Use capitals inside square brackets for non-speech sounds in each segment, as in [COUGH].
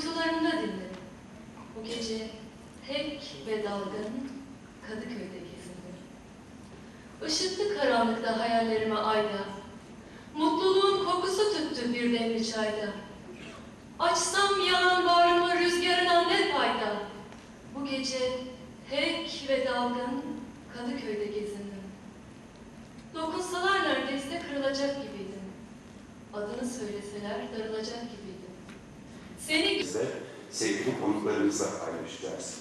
Uykularımda dinledim. Bu gece tek ve dalgın Kadıköy'de gezindim. Işıklı karanlıkta hayallerime ayda, mutluluğun kokusu tüttü bir demli çayda. Açsam yanan bağrımı rüzgarına ne fayda? Bu gece tek ve dalgın Kadıköy'de gezindim. Dokunsalar neredeyse kırılacak gibiydim. Adını söyleseler darılacak gibiydim. Seni Bize sevgili konuklarımızla paylaşacağız.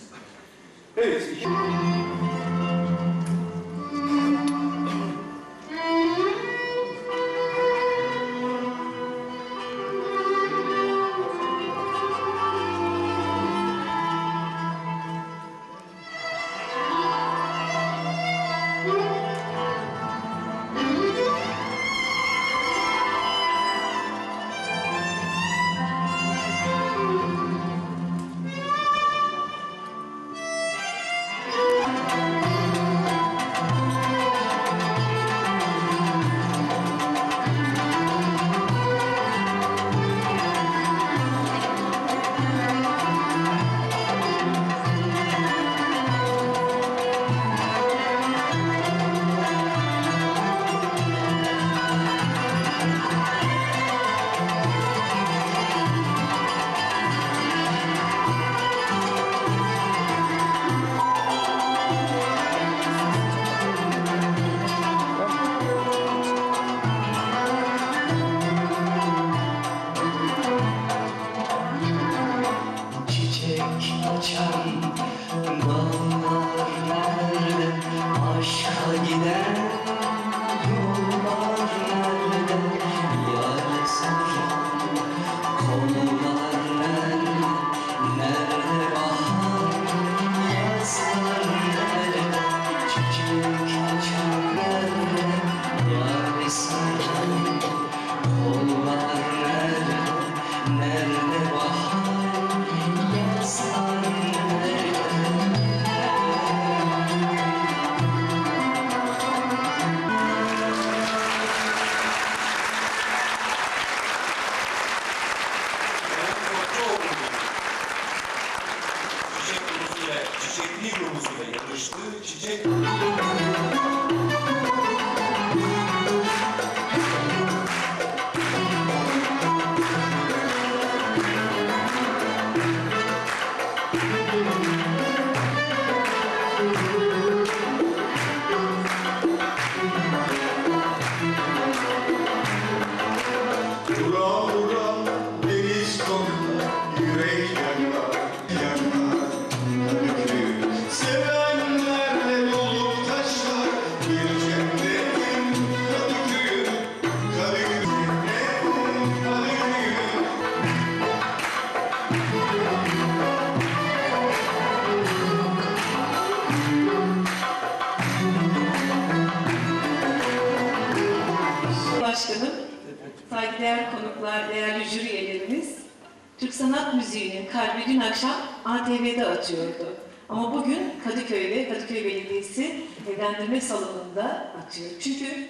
Evet, sanat müziğinin kalbi dün akşam ATV'de atıyordu. Ama bugün Kadıköy'de, Kadıköy Belediyesi evlendirme salonunda atıyor. Çünkü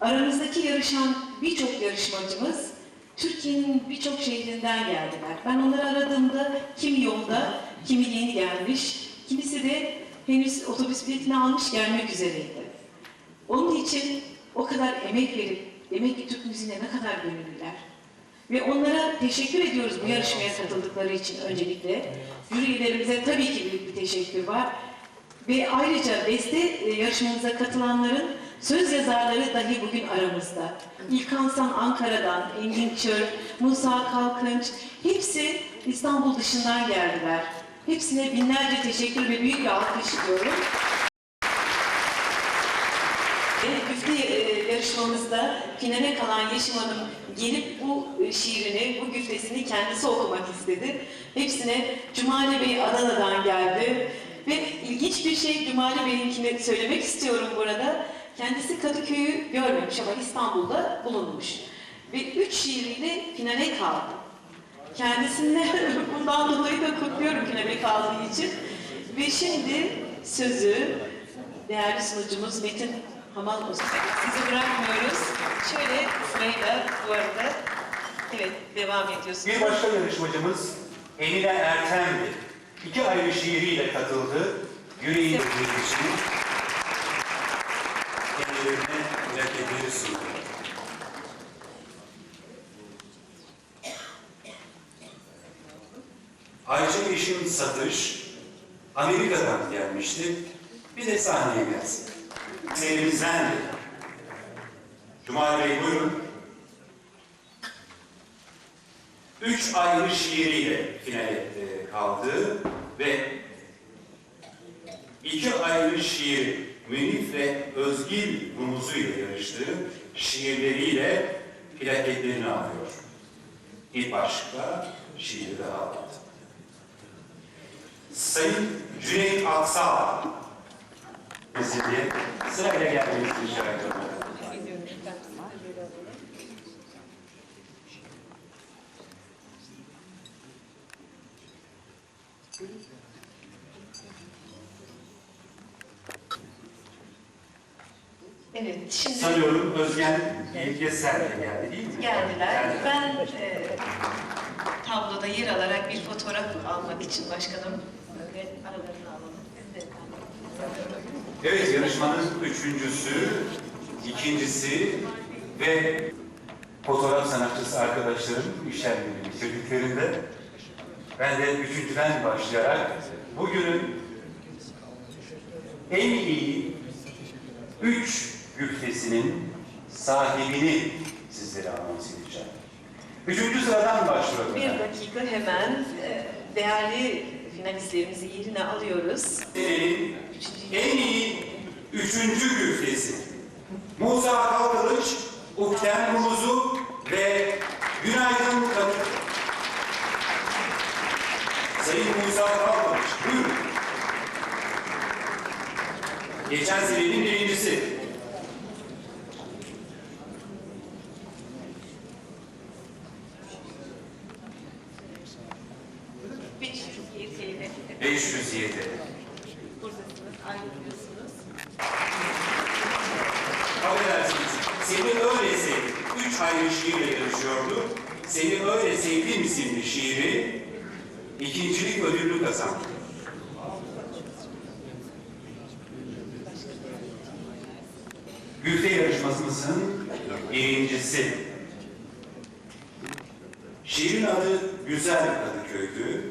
aramızdaki yarışan birçok yarışmacımız Türkiye'nin birçok şehrinden geldiler. Ben onları aradığımda kimi yolda, kimi yeni gelmiş, kimisi de henüz otobüs biletini almış gelmek üzereydi. Onun için o kadar emek verip, demek ki Türk müziğine ne kadar gönüllüler. Ve onlara teşekkür ediyoruz bu yarışmaya katıldıkları için öncelikle. Jüri üyelerimize tabii ki büyük bir teşekkür var. Ve ayrıca beste e, yarışmamıza katılanların söz yazarları dahi bugün aramızda. İlkan San Ankara'dan, Engin Çör, Musa Kalkınç, hepsi İstanbul dışından geldiler. Hepsine binlerce teşekkür ve büyük bir alkış diliyorum. E, Güfte yarışmamızda finale kalan Yeşim Hanım gelip bu e, şiirini, bu güftesini kendisi okumak istedi. Hepsine Cumali Bey Adana'dan geldi. Ve ilginç bir şey Cumali Bey'inkini söylemek istiyorum burada. Kendisi Kadıköy'ü görmemiş ama İstanbul'da bulunmuş. Ve üç şiiriyle finale kaldı. Kendisine [LAUGHS] bundan dolayı da kutluyorum finale kaldığı için. Ve şimdi sözü değerli sunucumuz Metin Hamal Usta. Sizi bırakmıyoruz. Şöyle sırayla bu arada evet devam ediyorsunuz. Bir başka yarışmacımız Emine Ertem'di. İki ayrı şiiriyle katıldı. Yüreğin için kendilerine plaketleri sundu. Ayça Yeşim Satış Amerika'dan gelmişti. Bir de sahneye gelsin. Seyrimizdendi. Cumali Bey buyurun. Üç ayrı şiiriyle finale e, kaldı ve iki ayrı şiir Münif ve Özgil Rumuzu ile yarıştı. Şiirleriyle plaketlerini alıyor. Bir başka şiiri daha aldı. Sayın Cüneyt Aksal diye sırayla gelmenizi rica ediyorum. Evet, şimdi Sanıyorum Özgen Bilgeser de geldi değil mi? geldiler. Geldiler. Ben e, tabloda yer alarak bir fotoğraf almak için başkanım böyle aralarını alalım. Evet. Evet, yarışmanın üçüncüsü, ikincisi ve fotoğraf sanatçısı arkadaşlarım işlemlerini bitirdiklerinde ben de üçüncüden başlayarak bugünün en iyi üç güftesinin sahibini sizlere anons edeceğim. Üçüncü sıradan başlıyorum. Bir dakika hemen e, değerli analizlerimizi yerine alıyoruz. En, en iyi üçüncü güfresi. Musa Kalkalıç, Ukten Kumuzu ve Günaydın Kadın. Sayın Musa Kalkalıç, buyurun. Geçen senenin birincisi. Bitch. 507. 507. Buradasınız, ayrılıyorsunuz. Affedersiniz, üç ayrı şiirle görüşüyordu. Seni öyle sevdiğim isimli şiiri, ikincilik ödülünü kazandı. Gülte yarışmasımızın birincisi. Şiirin adı Güzel Kadıköy'dü.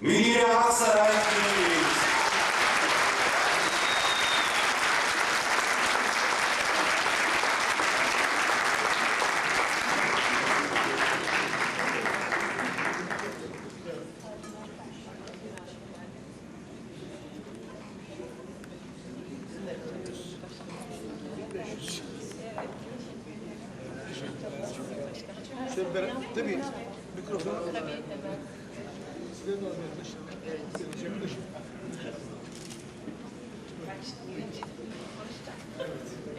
Münire Aksaray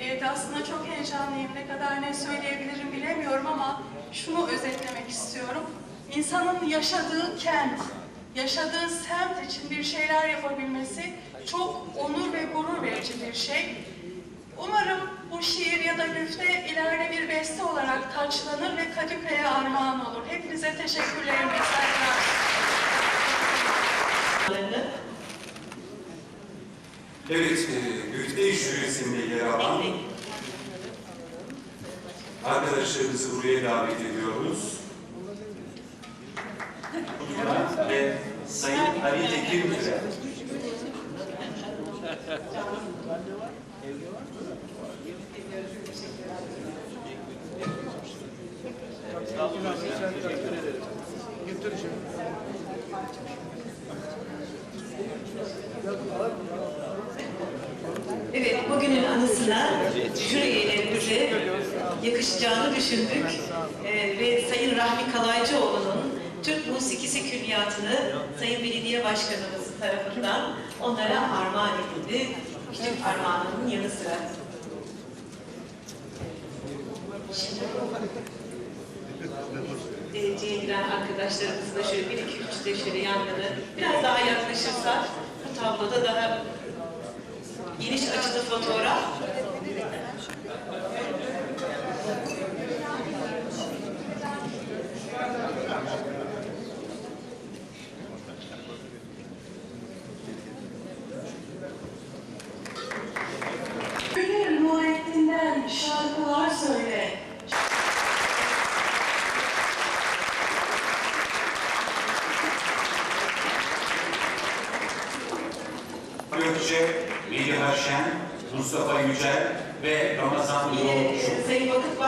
Evet aslında çok heyecanlıyım. Ne kadar ne söyleyebilirim bilemiyorum ama şunu özetlemek istiyorum. İnsanın yaşadığı kent, yaşadığı semt için bir şeyler yapabilmesi çok onur ve gurur verici bir şey. Umarım bu şiir ya da güfte ileride bir beste olarak taçlanır ve Kadıköy'e armağan olur. Hepinize teşekkürlerimi, saygılar. Evet, e, güfte jürisinde yer alan arkadaşlarımızı buraya davet ediyoruz. Ve Sayın Ali Tekin Türel. Evet, bugünün anısına jüri üyelerimize yakışacağını düşündük. Ee, ve Sayın Rahmi Kalaycıoğlu'nun Türk Musikisi Külliyatı'nı Sayın Belediye Başkanımız tarafından onlara armağan edildi. Küçük armağanının yanı sıra. Şimdi dereceye giren arkadaşlarımızla şöyle bir iki üç de şöyle yan yana biraz daha yaklaşırsak bu tabloda daha geniş açıda fotoğraf.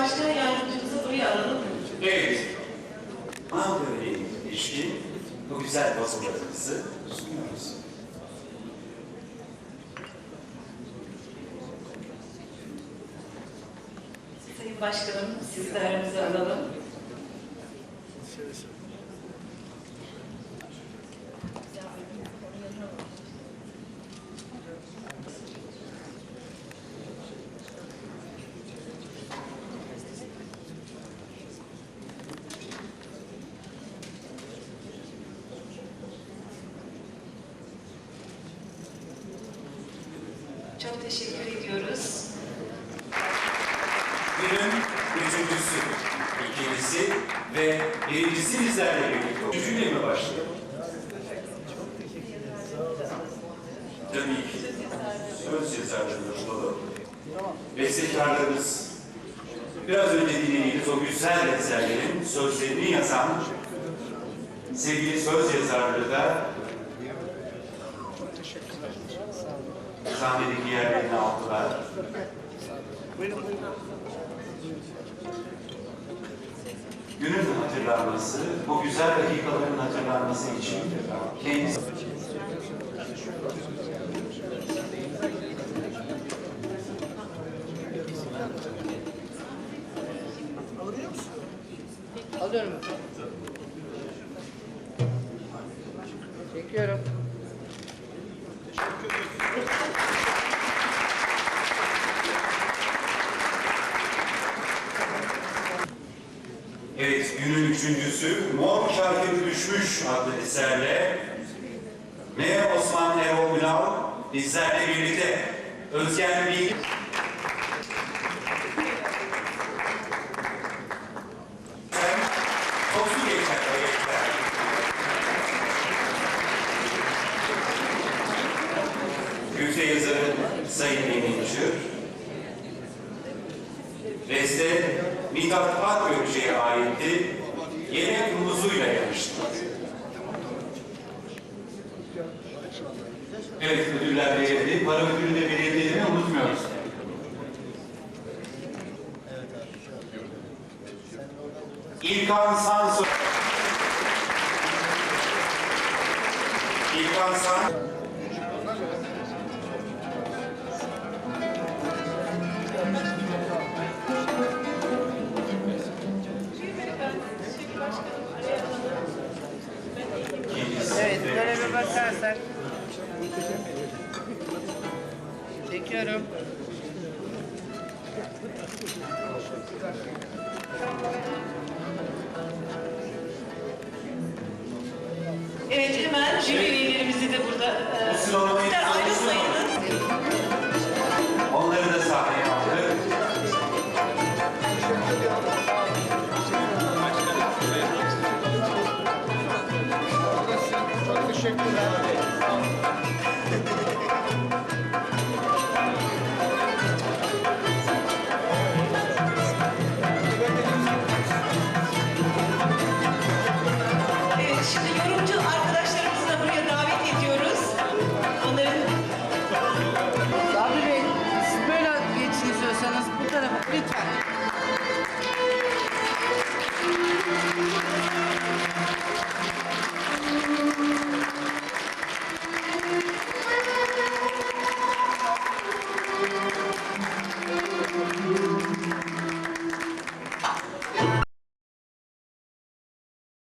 Başkan Yardımcımızı buraya alalım. Evet. Ankara'ya ilişkin bu güzel basılarımızı sunuyoruz. Sayın Başkanım sizi de aramıza alalım. Teşekkür ediyoruz. Günün üçüncüsü, ikincisi ve birincisi bizlerle birlikte. Üçüncüyle mi başlayalım? Tabii ki. Söz yazarlarımız dolu. Bestekarlarımız biraz önce dinlediğiniz o güzel eserlerin sözlerini yazan sevgili söz yazarları da sahnedeki yerlerini aldılar. Günün hatırlanması, bu güzel dakikaların hatırlanması için kendisi Alıyorum. Çekiyorum. Evet, günün üçüncüsü Mor Şarkı Düşmüş adlı eserle ne Osman Erol Ünal bizlerle birlikte Özgen Bilgi. Güfte yazarı Sayın Emin Çür. Beste Mithat Akgökçe'ye aitti. Yemek rumuzuyla yarıştı. Evet, ödüller verildi. Para ödülü de verildiğini unutmuyoruz. İlkan Sanso. İlkan San. Çekiyorum. Evet hemen jüri üyelerimizi de burada